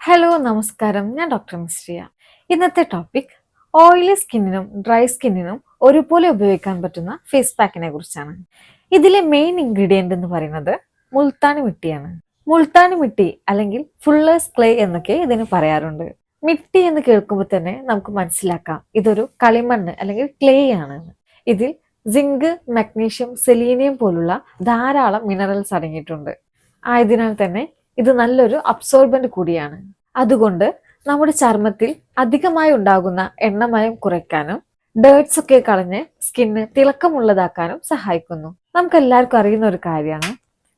Hello നമസ്കാരം. ഞാൻ doctor Mishriya ഇന്നത്തെ ടോപ്പിക് ഓയിലി സ്കിന്നിനും ഡ്രൈ സ്കിന്നിനും ഒരുപോലെ ഉപയോഗിക്കാൻ പറ്റുന്ന ഫേസ് പാക്കിനെ കുറിച്ചാണ്. ഇതിലെ മെയിൻ ഇൻഗ്രീഡിയന്റ് എന്ന് പറയുന്നത് മുൾത്താനി മിട്ടിയാണ്. മുൾത്താനി മിട്ടി അല്ലെങ്കിൽ ഫുള്ളേഴ്സ് ക്ലേ എന്നൊക്കെ ഇതിന് പറയാറുണ്ട്. മിട്ടി എന്ന് കേൾക്കുമ്പോൾ തന്നെ നമുക്ക് മനസ്സിലാക്കാം. ഇതൊരു കളിമണ്ണ് അല്ലെങ്കിൽ ക്ലേ ആണ്. ഇതിൽ സിങ്ക് മഗ്നീഷ്യം സെലീനിയം പോലുള്ള ധാരാളം മിനറൽസ് അടങ്ങിയിട്ടുണ്ട്. ആയതിനാൽ തന്നെ ഇത് നല്ലൊരു അബ്സോർബന്റ് കൂടിയാണ്. അതുകൊണ്ട് നമ്മുടെ ചർമ്മത്തിൽ അധികമായി ഉണ്ടാകുന്ന എണ്ണമയം കുറയ്ക്കാനും ഡേർട്സ് ഒക്കെ കളഞ്ഞ് സ്കിന്ന് തിളക്കമുള്ളതാക്കാനും സഹായിക്കുന്നു. നമുക്ക് എല്ലാവർക്കും അറിയുന്ന ഒരു കാര്യമാണ്.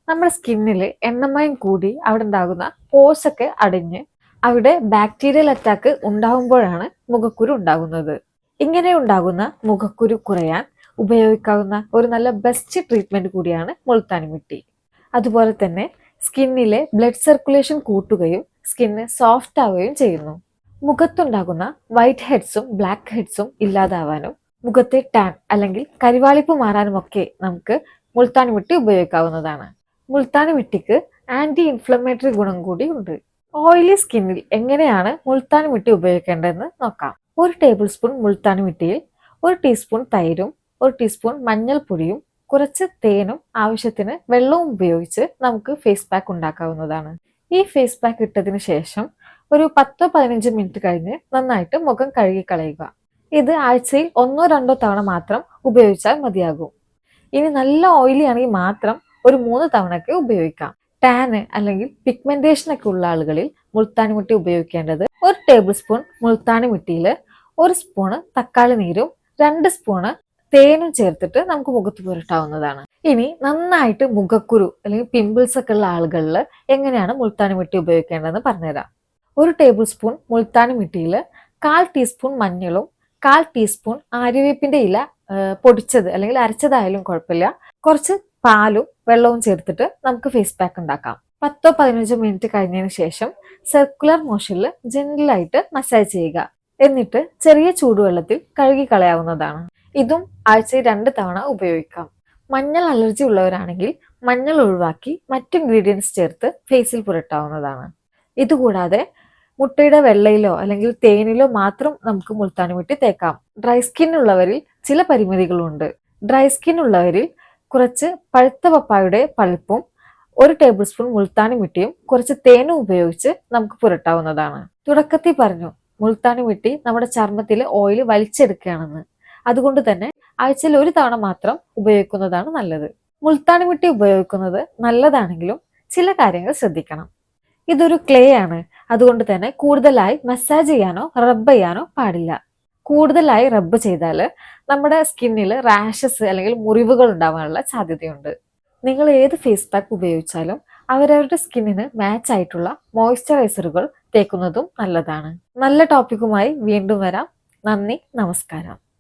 നമ്മുടെ സ്കിന്നിൽ എണ്ണമയം കൂടി അവിടെ ഉണ്ടാകുന്ന പോസ് ഒക്കെ അടിഞ്ഞ് അവിടെ ബാക്ടീരിയൽ അറ്റാക്ക് ഉണ്ടാകുമ്പോഴാണ് മുഖക്കുരു ഉണ്ടാകുന്നത്. ഇങ്ങനെ ഉണ്ടാകുന്ന മുഖക്കുരു കുറയാൻ ഉപയോഗിക്കാവുന്ന ഒരു നല്ല ബെസ്റ്റ് ട്രീറ്റ്മെന്റ് കൂടിയാണ് മുൾത്താനി മിട്ടി. അതുപോലെ തന്നെ സ്കിന്നിലെ ബ്ലഡ് സർക്കുലേഷൻ കൂട്ടുകയും സ്കിന്ന് സോഫ്റ്റ് ആവുകയും ചെയ്യുന്നു. മുഖത്തുണ്ടാകുന്ന വൈറ്റ് ഹെഡ്സും ബ്ലാക്ക് ഹെഡ്സും ഇല്ലാതാവാനും മുഖത്തെ ടാൻ അല്ലെങ്കിൽ കരിവാളിപ്പ് മാറാനും ഒക്കെ നമുക്ക് മുൾത്താനി വിട്ടി ഉപയോഗിക്കാവുന്നതാണ്. മുൾത്താനി വിട്ടിക്ക് ആന്റി ഇൻഫ്ലമേറ്ററി ഗുണം കൂടി ഉണ്ട്. ഓയിലി സ്കിന്നിൽ എങ്ങനെയാണ് മുൾത്താനി വിട്ടി ഉപയോഗിക്കേണ്ടതെന്ന് നോക്കാം. ഒരു ടേബിൾ സ്പൂൺ മുൾത്താനി വിട്ടിയിൽ ഒരു ടീസ്പൂൺ തൈരും ഒരു ടീസ്പൂൺ മഞ്ഞൾപ്പൊടിയും കുറച്ച് തേനും ആവശ്യത്തിന് വെള്ളവും ഉപയോഗിച്ച് നമുക്ക് ഫേസ് പാക്ക് ഉണ്ടാക്കാവുന്നതാണ്. ഈ ഫേസ് പാക്ക് ഇട്ടതിന് ശേഷം ഒരു പത്തോ പതിനഞ്ച് മിനിറ്റ് കഴിഞ്ഞ് നന്നായിട്ട് മുഖം കഴുകി കളയുക ഇത് ആഴ്ചയിൽ ഒന്നോ രണ്ടോ തവണ മാത്രം ഉപയോഗിച്ചാൽ മതിയാകും. ഇനി നല്ല ഓയിലി ആണെങ്കിൽ മാത്രം ഒരു മൂന്ന് തവണയൊക്കെ ഉപയോഗിക്കാം. ടാന് അല്ലെങ്കിൽ പിഗ്മെന്റേഷൻ ഒക്കെ ഉള്ള ആളുകളിൽ മുൾത്താനി മുട്ടി ഉപയോഗിക്കേണ്ടത് ഒരു ടേബിൾ സ്പൂൺ മുൾത്താനി മുട്ടിയിൽ ഒരു സ്പൂണ് തക്കാളി നീരും രണ്ട് സ്പൂണ് തേനും ചേർത്തിട്ട് നമുക്ക് മുഖത്ത് പുരട്ടാവുന്നതാണ്. ഇനി നന്നായിട്ട് മുഖക്കുരു അല്ലെങ്കിൽ പിമ്പിൾസ് ഒക്കെ ഉള്ള ആളുകളിൽ എങ്ങനെയാണ് മുൾത്താനി മിട്ടി ഉപയോഗിക്കേണ്ടതെന്ന് പറഞ്ഞുതരാം. ഒരു ടേബിൾ സ്പൂൺ മുൾത്താനി മിട്ടിയിൽ കാൽ ടീസ്പൂൺ മഞ്ഞളും കാൽ ടീസ്പൂൺ ആര്യവേപ്പിന്റെ ഇല പൊടിച്ചത് അല്ലെങ്കിൽ അരച്ചതായാലും കുഴപ്പമില്ല. കുറച്ച് പാലും വെള്ളവും ചേർത്തിട്ട് നമുക്ക് ഫേസ് പാക്ക് ഉണ്ടാക്കാം. പത്തോ പതിനഞ്ചോ മിനിറ്റ് കഴിഞ്ഞതിന് ശേഷം സർക്കുലർ മോഷനിൽ ജെന്റിലായിട്ട് മസാജ് ചെയ്യുക. എന്നിട്ട് ചെറിയ ചൂടുവെള്ളത്തിൽ കഴുകി കളയാവുന്നതാണ്. ഇതും ആഴ്ചയിൽ രണ്ട് തവണ ഉപയോഗിക്കാം. മഞ്ഞൾ അലർജി ഉള്ളവരാണെങ്കിൽ മഞ്ഞൾ ഒഴിവാക്കി മറ്റു ഇൻഗ്രീഡിയൻസ് ചേർത്ത് ഫേസിൽ പുരട്ടാവുന്നതാണ്. ഇതുകൂടാതെ മുട്ടയുടെ വെള്ളയിലോ അല്ലെങ്കിൽ തേനിലോ മാത്രം നമുക്ക് മുൾത്താനി മിട്ടി തേക്കാം. ഡ്രൈ സ്കിൻ ഉള്ളവരിൽ ചില പരിമിതികളുണ്ട്. ഡ്രൈ സ്കിൻ ഉള്ളവരിൽ കുറച്ച് പഴുത്ത പപ്പായുടെ പൾപ്പും ഒരു ടേബിൾ സ്പൂൺ മുൾത്താനി മിട്ടിയും കുറച്ച് തേനും ഉപയോഗിച്ച് നമുക്ക് പുരട്ടാവുന്നതാണ്. തുടക്കത്തിൽ പറഞ്ഞു മുൾത്താനി മിട്ടി നമ്മുടെ ചർമ്മത്തിലെ ഓയിൽ വലിച്ചെടുക്കുകയാണെന്ന്. അതുകൊണ്ട് തന്നെ ആഴ്ചയിൽ ഒരു തവണ മാത്രം ഉപയോഗിക്കുന്നതാണ് നല്ലത്. മുൾത്താണി മിട്ടി ഉപയോഗിക്കുന്നത് നല്ലതാണെങ്കിലും ചില കാര്യങ്ങൾ ശ്രദ്ധിക്കണം. ഇതൊരു ക്ലേ ആണ്. അതുകൊണ്ട് തന്നെ കൂടുതലായി മസാജ് ചെയ്യാനോ റബ്ബ് ചെയ്യാനോ പാടില്ല. കൂടുതലായി റബ്ബ് ചെയ്താൽ നമ്മുടെ സ്കിന്നിൽ റാഷസ് അല്ലെങ്കിൽ മുറിവുകൾ ഉണ്ടാവാനുള്ള സാധ്യതയുണ്ട്. നിങ്ങൾ ഏത് ഫേസ് പാക്ക് ഉപയോഗിച്ചാലും അവരവരുടെ സ്കിന്നിന് മാച്ച് ആയിട്ടുള്ള മോയ്സ്ചറൈസറുകൾ തേക്കുന്നതും നല്ലതാണ്. നല്ല ടോപ്പിക്കുമായി വീണ്ടും വരാം. നന്ദി നമസ്കാരം.